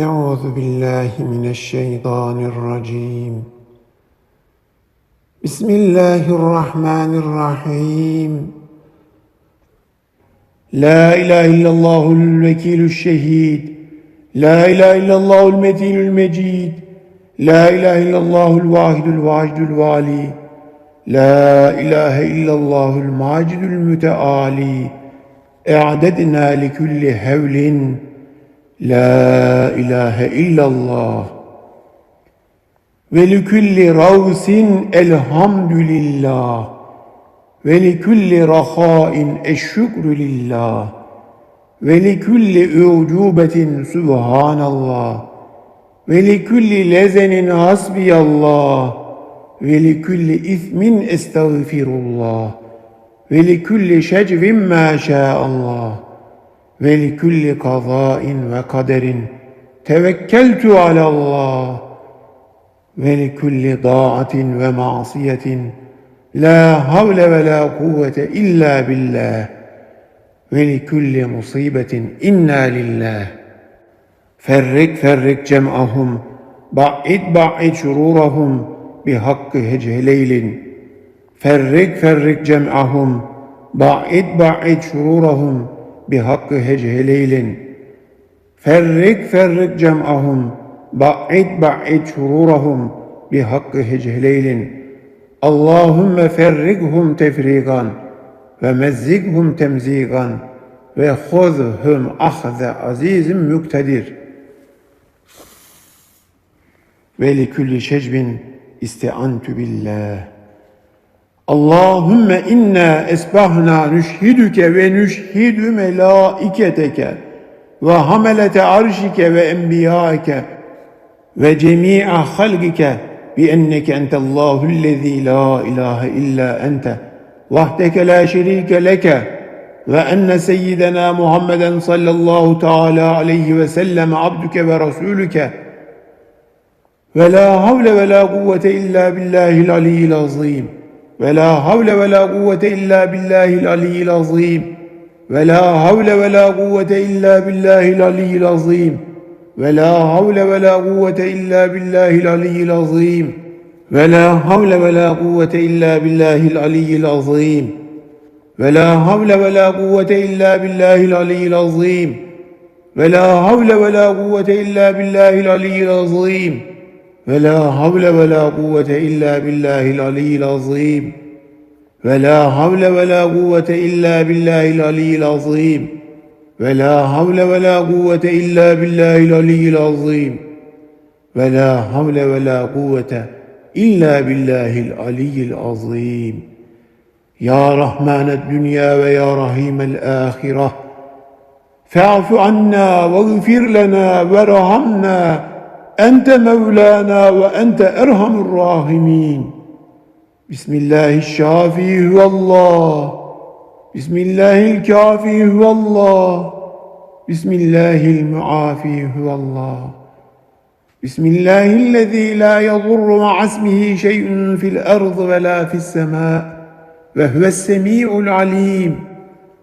أعوذ بالله من الشيطان الرجيم بسم الله الرحمن الرحيم لا إله إلا الله الوكيل الشهيد لا إله إلا الله المتين المجيد لا إله إلا الله الواحد الواجد الوالي لا إله إلا الله الماجد المتعالي أعددنا لكل هول La ilahe illallah. Ve likulli ravsin elhamdülillah. Ve likulli rahain eşşükrü lillah. Ve likulli ucubetin subhanallah. Ve likulli lezenin hasbiyallah. Ve likulli ismin estağfirullah. Ve likulli şecvin ma şa'allah ve li kulli kazain ve kaderin tevekkeltu alallah. Ve li kulli daatin ve masiyetin la havle ve la kuvvete illa billah. Ve li kulli musibetin inna lillah. Ferrik ferrik cem'ahum ba'id ba'id şururahum bi hakkı heceleylin ferrik ferrik cem'ahum ba'id ba'id şururahum bi hakkı hecehleylin. Ferrik ferrik cem'ahum, ba'id ba'id şururahum bi hakkı hecehleylin. Allahümme ferrikhum tefrigan ve mezzighum temzigan ve huzhum ahze azizim müktedir. Ve li külli şecbin isti'antu billah. Allahümme inna esbahna nüşhidüke ve nüşhidü melaiketeke ve hamelete arşike ve enbiyake ve cemi'a halgike bi enneke entellahu lezî la ilahe illa ente vahdeke la şerike leke ve enne seyyidena Muhammeden sallallahu teala aleyhi ve sellem abdüke ve rasulüke ve la havle ve la kuvvete illa billahil aliyyil azim.'' ولا حول ولا قوة إلا بالله العلي العظيم. ولا حول ولا قوة إلا بالله العلي العظيم. ولا حول ولا قوة إلا بالله العلي العظيم. ولا حول ولا قوة إلا بالله العلي العظيم. ولا حول ولا قوة إلا بالله العلي العظيم. ولا حول ولا قوة إلا بالله العلي العظيم. ولا حول ولا قوة إلا بالله العلي العظيم. ولا حول ولا قوة إلا بالله العلي العظيم. ولا حول ولا قوة إلا بالله العلي العظيم. ولا حول ولا قوة إلا بالله العلي العظيم. يا رحمن الدنيا ويا رحيم الآخرة فاعف عنا واغفر لنا وارحمنا أنت مولانا وأنت أرحم الراحمين. بسم الله الشافي هو الله. بسم الله الكافي هو الله. بسم الله المعافي هو الله. بسم الله الذي لا يضر مع اسمه شيء في الأرض ولا في السماء وهو السميع العليم.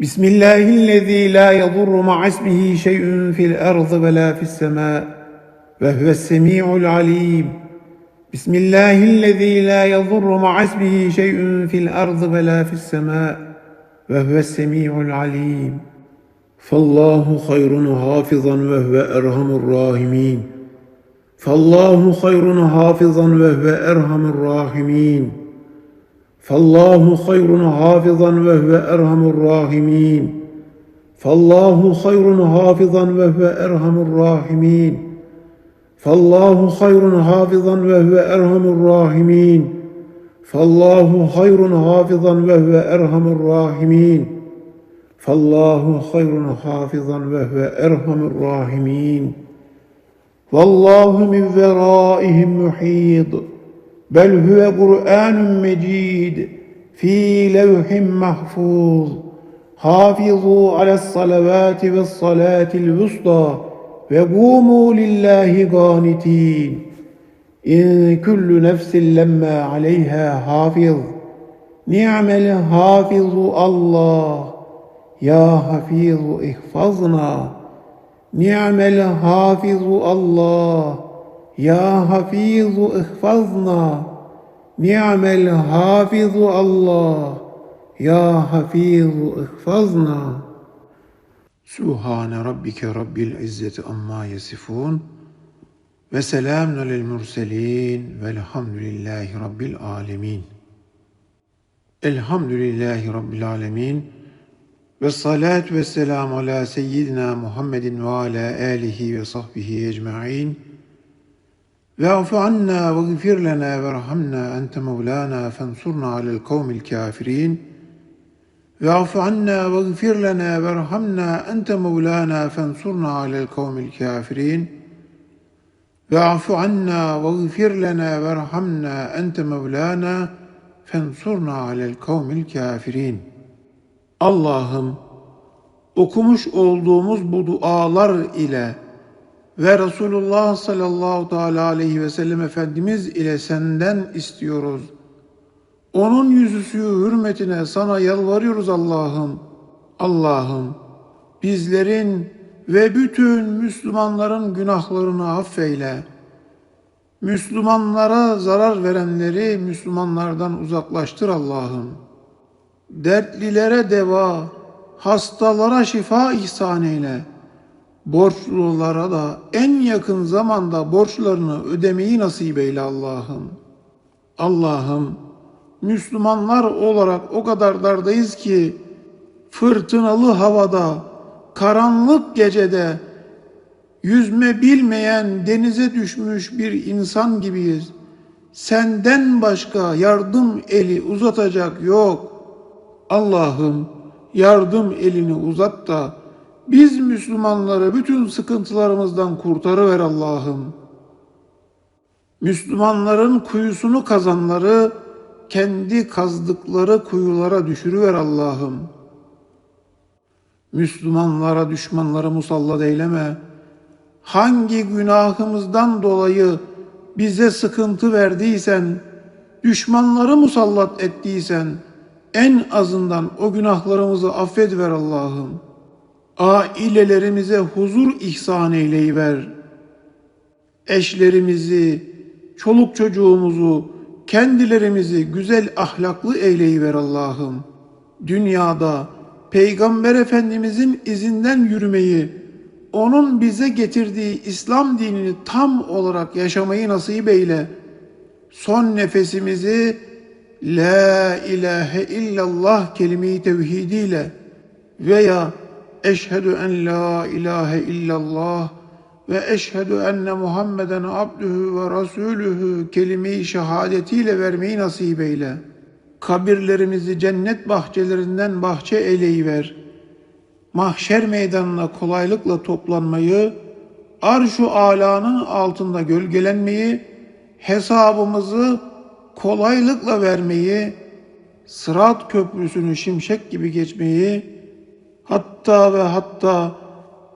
بسم الله الذي لا يضر مع اسمه شيء في الأرض ولا في السماء ve huve semi'ul alim. Bismillahillezî la yadurru ma'asmihi şey'ün fil ardı ve la fis semâ ve huve semi'ul alim. Fallahu hayrun hafizan ve huve erhamur rahimin. Fallahu hayrun hafizan ve huve erhamur rahimin. Fallahu hayrun hafizan ve huve erhamur rahimin. Fallahu hayrun hafizan ve huve erhamur rahimin. فالله خير حافظا وهو أرحم الراحمين فالله خير حافظا وهو أرحم الراحمين فالله خير حافظا وهو أرحم الراحمين والله من ورائهم محيط بل هو قرآن مجيد في لوح محفوظ حافظوا على الصلوات والصلاة الوسطى وقوموا لله قانتين. إن كل نفس لما عليها حافظ. نعم الحافظ الله. يا حفيظ احفظنا. نعم الحافظ الله. يا حفيظ احفظنا. نعم الحافظ الله. يا حفيظ احفظنا. Subhane rabbike rabbil izzeti amma yasifun ve selamun alel murselin velhamdülillahi rabbil alemin. Elhamdülillahi rabbil alemin. Ve salatu ve selamu ala seyyidina Muhammedin ve ala alihi ve sahbihi ecma'in. Ve afu anna ve gfir lena ve rahamna ente mevlana fensurna alel kavmil kafirin. واعف عنا واغفر لنا وارحمنا أنت مولانا فانصرنا على القوم الكافرين واعف عنا واغفر لنا وارحمنا أنت مولانا فانصرنا على القوم الكافرين Allah'ım okumuş olduğumuz bu dualar ile ve Resulullah sallallahu teala aleyhi ve sellem Efendimiz ile senden istiyoruz. Onun yüzüsü hürmetine sana yalvarıyoruz Allah'ım. Allah'ım bizlerin ve bütün Müslümanların günahlarını affeyle. Müslümanlara zarar verenleri Müslümanlardan uzaklaştır Allah'ım. Dertlilere deva, hastalara şifa ihsan eyle. Borçlulara da en yakın zamanda borçlarını ödemeyi nasip eyle Allah'ım. Allah'ım Müslümanlar olarak o kadar dardayız ki fırtınalı havada, karanlık gecede yüzme bilmeyen denize düşmüş bir insan gibiyiz. Senden başka yardım eli uzatacak yok. Allah'ım yardım elini uzat da biz Müslümanları bütün sıkıntılarımızdan kurtarıver Allah'ım. Müslümanların kuyusunu kazanları kendi kazdıkları kuyulara düşürüver Allah'ım. Müslümanlara düşmanları musallat eyleme. Hangi günahımızdan dolayı bize sıkıntı verdiysen, düşmanları musallat ettiysen, en azından o günahlarımızı affediver Allah'ım. Ailelerimize huzur ihsan eyleyiver. Eşlerimizi, çoluk çocuğumuzu, kendilerimizi güzel ahlaklı eyleyiver Allah'ım. Dünyada Peygamber Efendimizin izinden yürümeyi, onun bize getirdiği İslam dinini tam olarak yaşamayı nasip eyle. Son nefesimizi La ilahe illallah kelime-i tevhidiyle veya eşhedü en la ilahe illallah ve eşhedü enne Muhammeden abdühü ve rasulühü kelime-i şehadetiyle vermeyi nasip eyle. Kabirlerimizi cennet bahçelerinden bahçe eyleyiver. Mahşer meydanına kolaylıkla toplanmayı, arş-ı alanın altında gölgelenmeyi, hesabımızı kolaylıkla vermeyi, sırat köprüsünü şimşek gibi geçmeyi, hatta ve hatta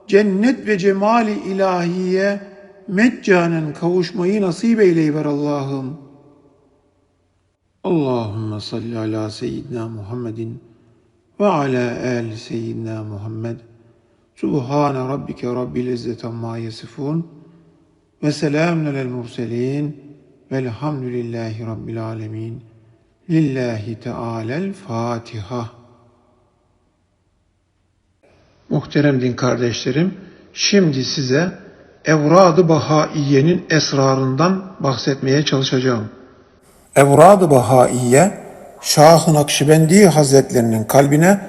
cennet ve cemali ilahiye meccanen kavuşmayı nasip eyleyiver Allah'ım. Allahümme salli ala seyyidina Muhammedin ve ala ali seyyidina Muhammed. Subhane rabbike rabbil izzeti amma yasifun ve selamun alel murselin velhamdülillahi rabbil alemin. Lillahi Teala'l Fatiha. Muhterem din kardeşlerim, şimdi size Evrad-ı Bahaiye'nin esrarından bahsetmeye çalışacağım. Evrad-ı Bahaiye, Şah-ı Nakşibendi Hazretlerinin kalbine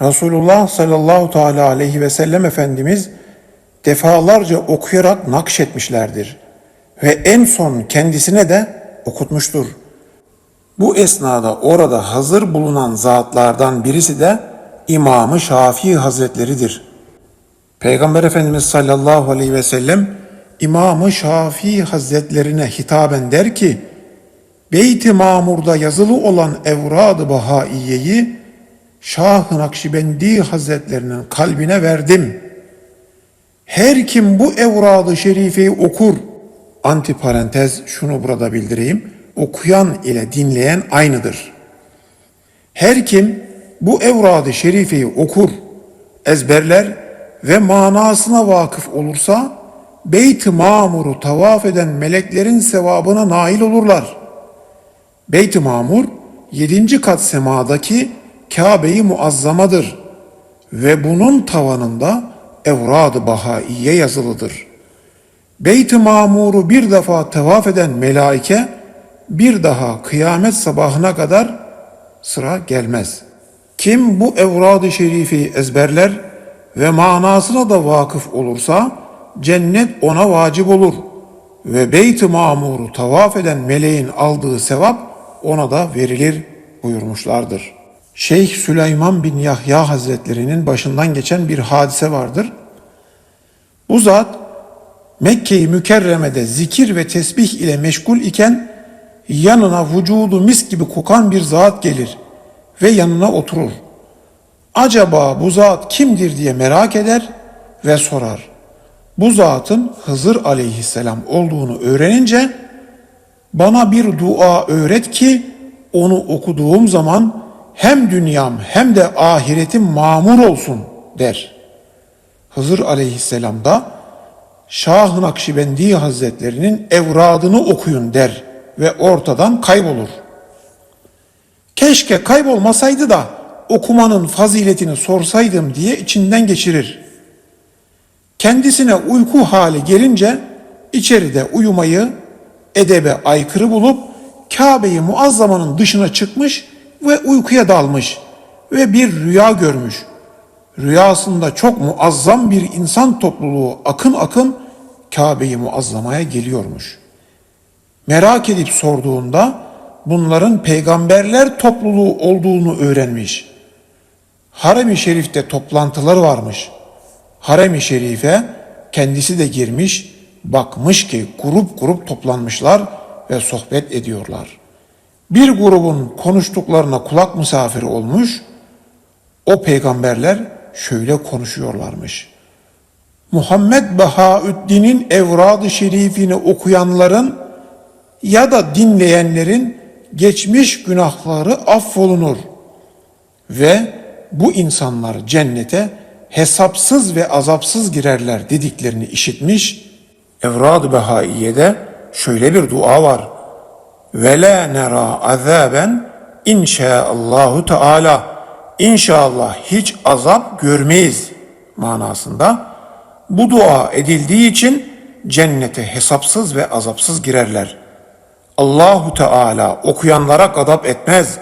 Resulullah sallallahu teala aleyhi ve sellem Efendimiz defalarca okuyarak nakşetmişlerdir ve en son kendisine de okutmuştur. Bu esnada orada hazır bulunan zatlardan birisi de İmamı Şafii Hazretleridir. Peygamber Efendimiz sallallahu aleyhi ve sellem İmamı Şafii Hazretlerine hitaben der ki, Beyt-i Mamur'da yazılı olan Evrad-ı Bahaiye'yi Şah-ı Nakşibendi Hazretlerinin kalbine verdim. Her kim bu Evrad-ı Şerife'yi okur, antiparantez şunu burada bildireyim, okuyan ile dinleyen aynıdır. Her kim bu evrad-ı şerifeyi okur, ezberler ve manasına vakıf olursa Beyt-i Mamur'u tavaf eden meleklerin sevabına nail olurlar. Beyt-i Mamur yedinci kat semadaki Kabe-i Muazzamadır ve bunun tavanında Evrad-ı Bahaiye yazılıdır. Beyt-i Mamur'u bir defa tevaf eden melaike bir daha kıyamet sabahına kadar sıra gelmez. Kim bu evrad-ı şerifi ezberler ve manasına da vakıf olursa cennet ona vacip olur ve Beyt-i Mamur'u tavaf eden meleğin aldığı sevap ona da verilir buyurmuşlardır. Şeyh Süleyman bin Yahya Hazretlerinin başından geçen bir hadise vardır. Bu zat Mekke-i Mükerreme'de zikir ve tesbih ile meşgul iken yanına vücudu mis gibi kokan bir zat gelir ve yanına oturur. Acaba bu zat kimdir diye merak eder ve sorar. Bu zatın Hızır aleyhisselam olduğunu öğrenince bana bir dua öğret ki onu okuduğum zaman hem dünyam hem de ahiretim mamur olsun der. Hızır aleyhisselam da Şah-ı Nakşibendi Hazretlerinin evradını okuyun der ve ortadan kaybolur. Keşke kaybolmasaydı da okumanın faziletini sorsaydım diye içinden geçirir. Kendisine uyku hali gelince içeride uyumayı edebe aykırı bulup Kabe'yi muazzamanın dışına çıkmış ve uykuya dalmış ve bir rüya görmüş. Rüyasında çok muazzam bir insan topluluğu akın akın Kabe'yi muazzamaya geliyormuş. Merak edip sorduğunda bunların peygamberler topluluğu olduğunu öğrenmiş. Harem-i Şerif'te toplantılar varmış. Harem-i Şerif'e kendisi de girmiş, bakmış ki grup grup toplanmışlar ve sohbet ediyorlar. Bir grubun konuştuklarına kulak misafiri olmuş, o peygamberler şöyle konuşuyorlarmış. Muhammed Bahaüddin'in evrad-ı şerifini okuyanların ya da dinleyenlerin geçmiş günahları affolunur ve bu insanlar cennete hesapsız ve azapsız girerler dediklerini işitmiş. Evrad-ı Behaiye'de şöyle bir dua var. Ve la nera azaben inşaallahu teala. İnşallah hiç azap görmeyiz manasında. Bu dua edildiği için cennete hesapsız ve azapsız girerler. Allahu Teala okuyanlara gadap etmez.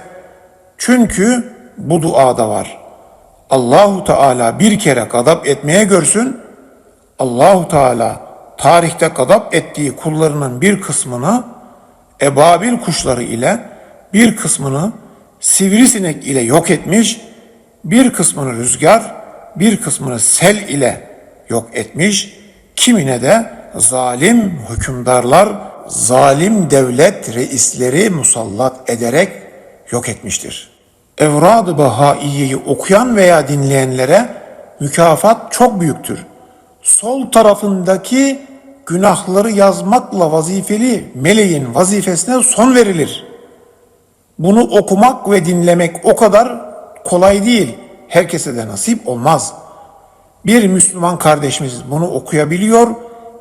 Çünkü bu duada var. Allahu Teala bir kere gadap etmeye görsün. Allahu Teala tarihte gadap ettiği kullarının bir kısmını ebabil kuşları ile bir kısmını sivrisinek ile yok etmiş, bir kısmını rüzgar, bir kısmını sel ile yok etmiş, kimine de zalim hükümdarlar, zalim devlet reisleri musallat ederek yok etmiştir. Evrad-ı Bahaiye'yi okuyan veya dinleyenlere mükafat çok büyüktür. Sol tarafındaki günahları yazmakla vazifeli meleğin vazifesine son verilir. Bunu okumak ve dinlemek o kadar kolay değil. Herkese de nasip olmaz. Bir Müslüman kardeşimiz bunu okuyabiliyor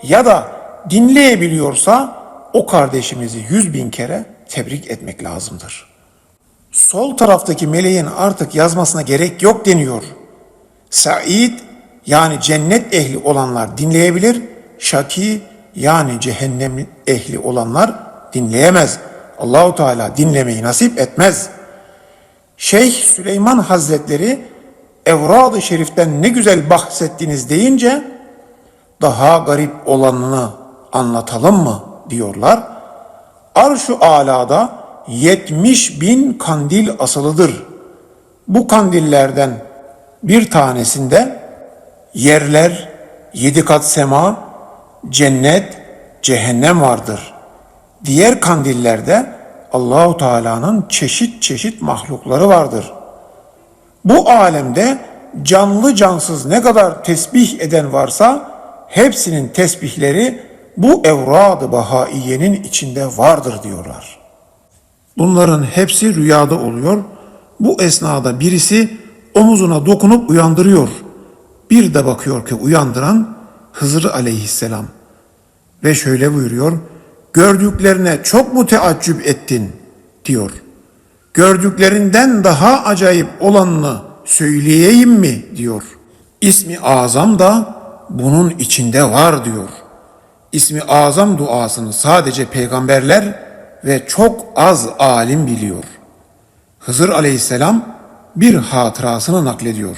ya da dinleyebiliyorsa o kardeşimizi yüz bin kere tebrik etmek lazımdır. Sol taraftaki meleğin artık yazmasına gerek yok deniyor. Said yani cennet ehli olanlar dinleyebilir, şaki yani cehennem ehli olanlar dinleyemez. Allahu Teala dinlemeyi nasip etmez. Şeyh Süleyman Hazretleri Evrad-ı Şerif'ten ne güzel bahsettiniz deyince daha garip olanını anlatalım mı diyorlar. Arş-ı alada 70 bin kandil asılıdır. Bu kandillerden bir tanesinde yerler, yedi kat sema, cennet, cehennem vardır. Diğer kandillerde Allahu Teala'nın çeşit çeşit mahlukları vardır. Bu alemde canlı cansız ne kadar tesbih eden varsa hepsinin tesbihleri bu evrad-ı bahaiyenin içinde vardır diyorlar. Bunların hepsi rüyada oluyor. Bu esnada birisi omuzuna dokunup uyandırıyor. Bir de bakıyor ki uyandıran Hızır aleyhisselam. Ve şöyle buyuruyor. Gördüklerine çok mu teaccüp ettin diyor. Gördüklerinden daha acayip olanını söyleyeyim mi diyor. İsmi azam da bunun içinde var diyor. İsmi azam duasını sadece peygamberler ve çok az alim biliyor. Hızır aleyhisselam bir hatırasını naklediyor.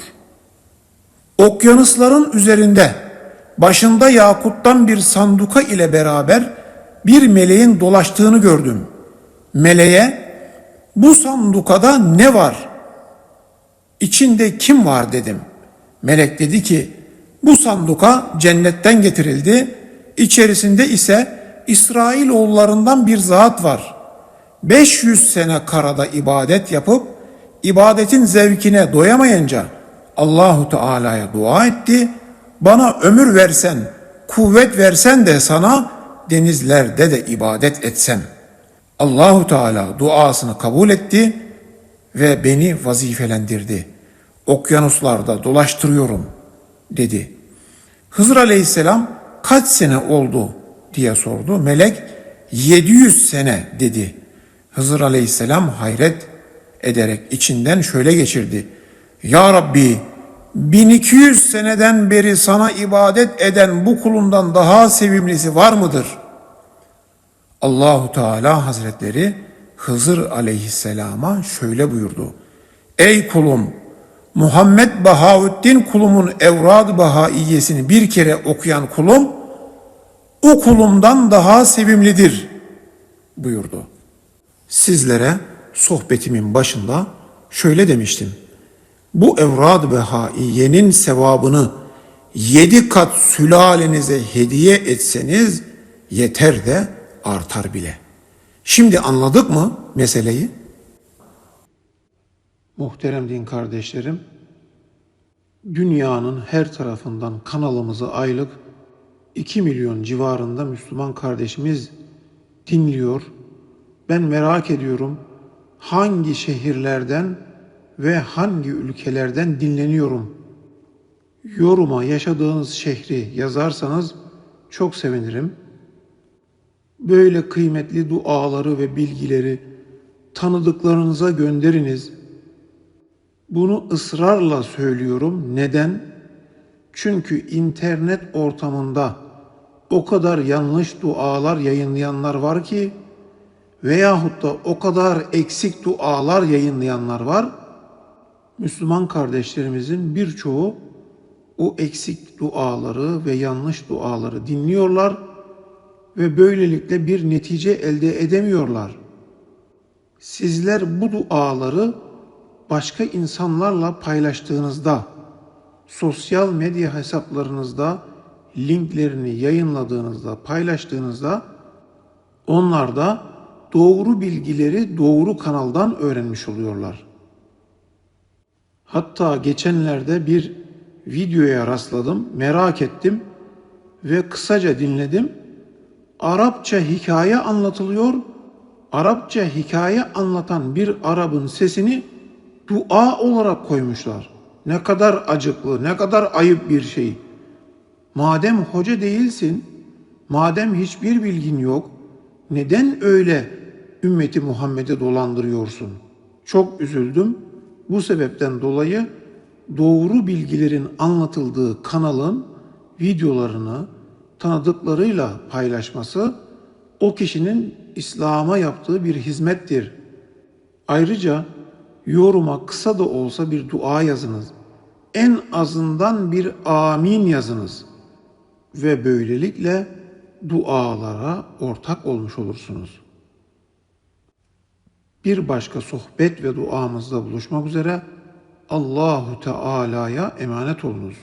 Okyanusların üzerinde başında yakuttan bir sanduka ile beraber bir meleğin dolaştığını gördüm. Meleğe bu sandukada ne var? İçinde kim var dedim. Melek dedi ki bu sanduka cennetten getirildi. İçerisinde ise İsrailoğullarından bir zat var. 500 sene karada ibadet yapıp ibadetin zevkine doyamayınca Allahu Teala'ya dua etti. Bana ömür versen, kuvvet versen de sana denizlerde de ibadet etsem. Allahu Teala duasını kabul etti ve beni vazifelendirdi. Okyanuslarda dolaştırıyorum dedi. Hızır Aleyhisselam kaç sene oldu diye sordu. Melek 700 sene dedi. Hızır Aleyhisselam hayret ederek içinden şöyle geçirdi. Ya Rabbi 1200 seneden beri sana ibadet eden bu kulundan daha sevimlisi var mıdır? Allahu Teala Hazretleri Hızır Aleyhisselam'a şöyle buyurdu. Ey kulum Muhammed Bahaüddin kulumun Evrad Bahaiyesini bir kere okuyan kulum o kulumdan daha sevimlidir buyurdu. Sizlere sohbetimin başında şöyle demiştim. Bu Evrad Behaiye'nin sevabını yedi kat sülalenize hediye etseniz yeter de artar bile. Şimdi anladık mı meseleyi? Muhterem din kardeşlerim, dünyanın her tarafından kanalımızı aylık 2 milyon civarında Müslüman kardeşimiz dinliyor. Ben merak ediyorum hangi şehirlerden ve hangi ülkelerden dinleniyorum. Yoruma yaşadığınız şehri yazarsanız çok sevinirim. Böyle kıymetli duaları ve bilgileri tanıdıklarınıza gönderiniz. Bunu ısrarla söylüyorum. Neden? Çünkü internet ortamında o kadar yanlış dualar yayınlayanlar var ki veyahut da o kadar eksik dualar yayınlayanlar var. Müslüman kardeşlerimizin birçoğu o eksik duaları ve yanlış duaları dinliyorlar ve böylelikle bir netice elde edemiyorlar. Sizler bu duaları başka insanlarla paylaştığınızda, sosyal medya hesaplarınızda linklerini yayınladığınızda, paylaştığınızda onlar da doğru bilgileri doğru kanaldan öğrenmiş oluyorlar. Hatta geçenlerde bir videoya rastladım, merak ettim ve kısaca dinledim. Arapça hikaye anlatılıyor. Arapça hikaye anlatan bir Arap'ın sesini dua olarak koymuşlar. Ne kadar acıklı, ne kadar ayıp bir şey. Madem hoca değilsin, madem hiçbir bilgin yok, neden öyle ümmeti Muhammed'e dolandırıyorsun? Çok üzüldüm. Bu sebepten dolayı doğru bilgilerin anlatıldığı kanalın videolarını tanıdıklarıyla paylaşması o kişinin İslam'a yaptığı bir hizmettir. Ayrıca yoruma kısa da olsa bir dua yazınız. En azından bir amin yazınız ve böylelikle dualara ortak olmuş olursunuz. Bir başka sohbet ve duamızda buluşmak üzere Allahu Teala'ya emanet olunuz.